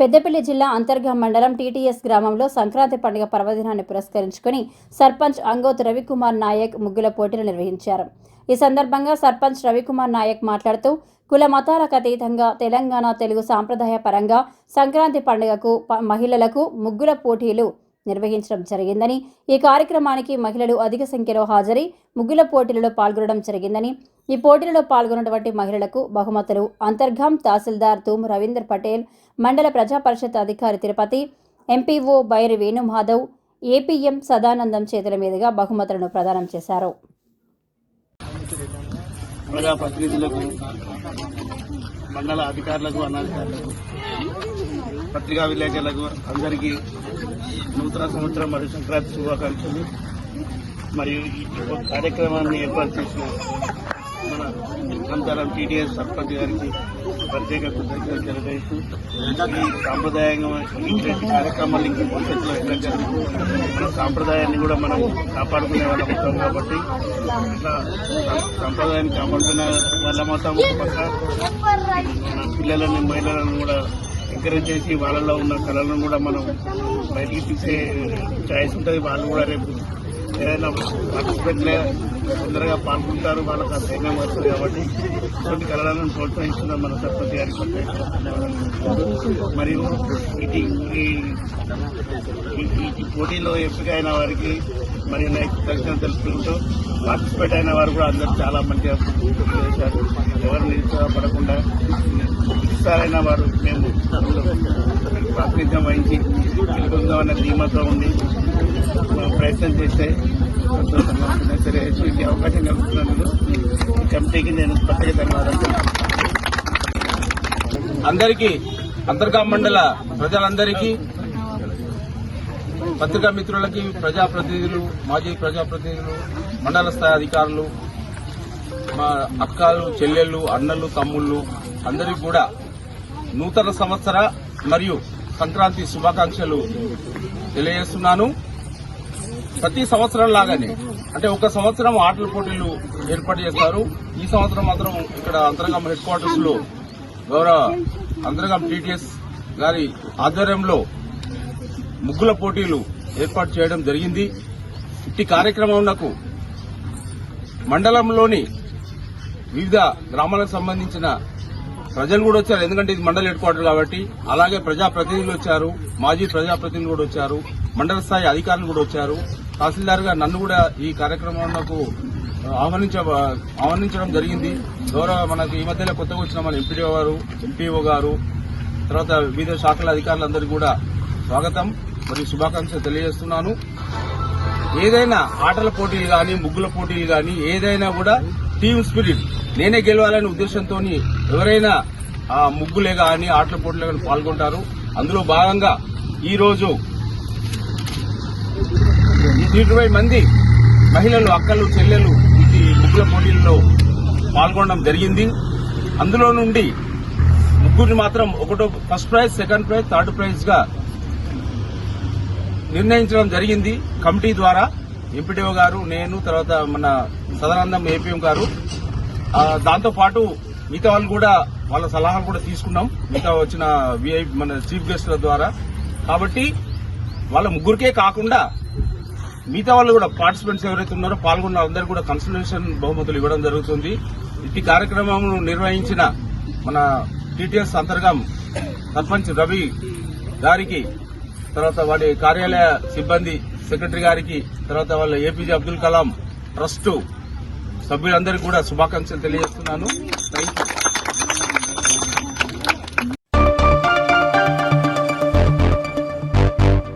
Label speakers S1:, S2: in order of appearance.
S1: పెద్దపల్లి జిల్లా అంతర్గా మండలం టీటీఎస్ గ్రామంలో సంక్రాంతి పండుగ పర్వదినాన్ని పురస్కరించుకుని సర్పంచ్ అంగోత్ రవికుమార్ నాయక్ ముగ్గుల పోటీలు నిర్వహించారు. ఈ సందర్భంగా సర్పంచ్ రవికుమార్ నాయక్ మాట్లాడుతూ కుల మతాలకు అతీతంగా తెలంగాణ తెలుగు సాంప్రదాయ పరంగా సంక్రాంతి పండుగకు ప- మహిళలకు ముగ్గుల పోటీలు నిర్వహించడం జరిగిందని ఈ కార్యక్రమానికి మహిళలు అధిక సంఖ్యలో హాజరై ముగ్గుల పోటీలలో పాల్గొనడం జరిగిందని ఈ పోటీలలో పాల్గొన్నటువంటి మహిళలకు బహుమతులు అంతర్ఘం తహసీల్దార్ తూమ్ రవీందర్ పటేల్ మండల ప్రజా పరిషత్ అధికారి తిరుపతి ఎంపీఓ బైరి వేణుమాధవ్ ఏపీఎం సదానందం చేతుల మీదుగా బహుమతులను ప్రదానం చేశారు.
S2: ప్రజాప్రతినిధులకు మండల అధికారులకు అనధికారులకు పత్రికా విలేకరులకు అందరికీ నూతన సంవత్సరం మరియు సంక్రాంతి శుభాకాంక్షలు. మరియు ఈ కార్యక్రమాన్ని ఏర్పాటు చేసిన మన అంతరం టీడీఎస్ సర్పంచ్ గారికి ప్రత్యేక కృతజ్ఞతలు తెలియజేస్తూ ఈ సాంప్రదాయంగా ఇటువంటి కార్యక్రమాలు ఇంక భవిష్యత్తులో మన సాంప్రదాయాన్ని కూడా మనం కాపాడుకునే వాళ్ళ మొత్తం కాబట్టి ఇట్లా సాంప్రదాయాన్ని కాపాడుకునే వాళ్ళ మొత్తం పక్క మన పిల్లలని మహిళలను కూడా ఎంకరేజ్ చేసి వాళ్ళలో ఉన్న కళలను కూడా మనం బయటికి తీసే ఛాయిస్ ఉంటుంది. వాళ్ళు కూడా రేపు ఏదైనా పార్టిసిపేట్ తొందరగా పాల్గొంటారు. వాళ్ళకి ఆ సైన్యం వస్తుంది కాబట్టి ఇటువంటి కళలను ప్రోత్సహిస్తున్న మన సర్పంచ్ గారికి మరియు ఇది ఈ- పోటీలో ఎంపిక అయిన వారికి మరియు నైతికంగా కృతజ్ఞతలు తెలుపుకుంటూ పార్టిసిపేట్ అయిన వారు కూడా అందరూ చాలా మంచిగా చేశారు. ఎవరు నిరుత్సాహపడకుండా సారైన వారు మేము ప్రాతినిధ్యం వహించి గెలుపొందామన్న ధీమతో ఉండి ప్రయత్నం చేస్తే సంతోషంగా సరే ఈ అవకాశం కలుగుతున్నందుకు కమిటీకి నేను ప్రత్యేక ధన్యవాదాలు
S3: అందరికీ అంతర్గా మండల ప్రజలందరికీ పత్రికా మిత్రులకి ప్రజాప్రతినిధులు మాజీ ప్రజాప్రతినిధులు మండల స్థాయి అధికారులు మా అక్కలు చెల్లెళ్ళు అన్నలు తమ్ముళ్ళు అందరికీ కూడా నూతన సంవత్సర మరియు సంక్రాంతి శుభాకాంక్షలు తెలియజేస్తున్నాను. ప్రతి సంవత్సరం లాగానే అంటే ఒక సంవత్సరం ఆటల పోటీలు ఏర్పాటు చేస్తారు. ఈ సంవత్సరం మాత్రం ఇక్కడ అంతరంగం హెడ్ క్వార్టర్స్లో గౌరవ అంతరంగం టీటీఎస్ గారి ఆధ్వర్యంలో ముగ్గుల పోటీలు ఏర్పాటు చేయడం జరిగింది. ఇట్టి కార్యక్రమంకు మండలంలోని వివిధ గ్రామాలకు సంబంధించిన ప్రజలు కూడా వచ్చారు. ఎందుకంటే ఇది మండల హెడ్ క్వార్టర్ కాబట్టి అలాగే ప్రజాప్రతినిధులు వచ్చారు. మాజీ ప్రజాప్రతినిధులు కూడా వచ్చారు. మండల స్థాయి అధికారులు కూడా వచ్చారు. తహసీల్దార్ గారు నన్ను కూడా ఈ కార్యక్రమంలో ఆహ్వానించ ఆహ్వానించడం జరిగింది. గౌరవ మనకి ఈ మధ్యలో కొత్తగా వచ్చిన మన ఎంపీడీఓ గారు ఎంపీఓ గారు తర్వాత వివిధ శాఖల అధికారులందరికీ కూడా స్వాగతం. మరియు శుభాకాంక్షలు తెలియజేస్తున్నాను. ఏదైనా ఆటల పోటీలు కానీ ముగ్గుల పోటీలు కానీ ఏదైనా కూడా టీమ్ స్పిరిట్ నేనే గెలవాలనే ఉద్దేశంతో ఎవరైనా ఆ ముగ్గులే గాని ఆటల పోటీలు కానీ పాల్గొంటారు. అందులో భాగంగా ఈరోజు ఇరవై మంది మహిళలు అక్కలు చెల్లెలు ఈ ముగ్గుల పోటీల్లో పాల్గొనడం జరిగింది. అందులో నుండి ముగ్గురిని మాత్రం ఒకటో first prize second prize third ప్రైజ్గా నిర్ణయించడం జరిగింది. కమిటీ ద్వారా ఎంపీడీఓ గారు నేను తర్వాత మన సదానందం ఏపీఎం గారు దాంతో పాటు మిగతా వాళ్ళు కూడా వాళ్ళ సలహాలు కూడా తీసుకున్నాం. మిగతా వచ్చిన విఐ మన చీఫ్ గెస్ట్ల ద్వారా. కాబట్టి వాళ్ళ ముగ్గురికే కాకుండా మిగతా వాళ్ళు కూడా పార్టిసిపెంట్స్ ఎవరైతే ఉన్నారో పాల్గొన్న అందరూ కూడా కన్సల్టేషన్ బహుమతులు ఇవ్వడం జరుగుతుంది. ఇట్టి కార్యక్రమం నిర్వహించిన మన టీటీఎస్ అంతర్గం సర్పంచ్ రవి గారికి తర్వాత వాడి కార్యాలయ సిబ్బంది సెక్రటరీ గారికి తర్వాత వాళ్ళ ఏపీజే అబ్దుల్ కలాం ట్రస్టు సభ్యులందరికీ కూడా శుభాకాంక్షలు తెలియజేస్తున్నాను. Thank you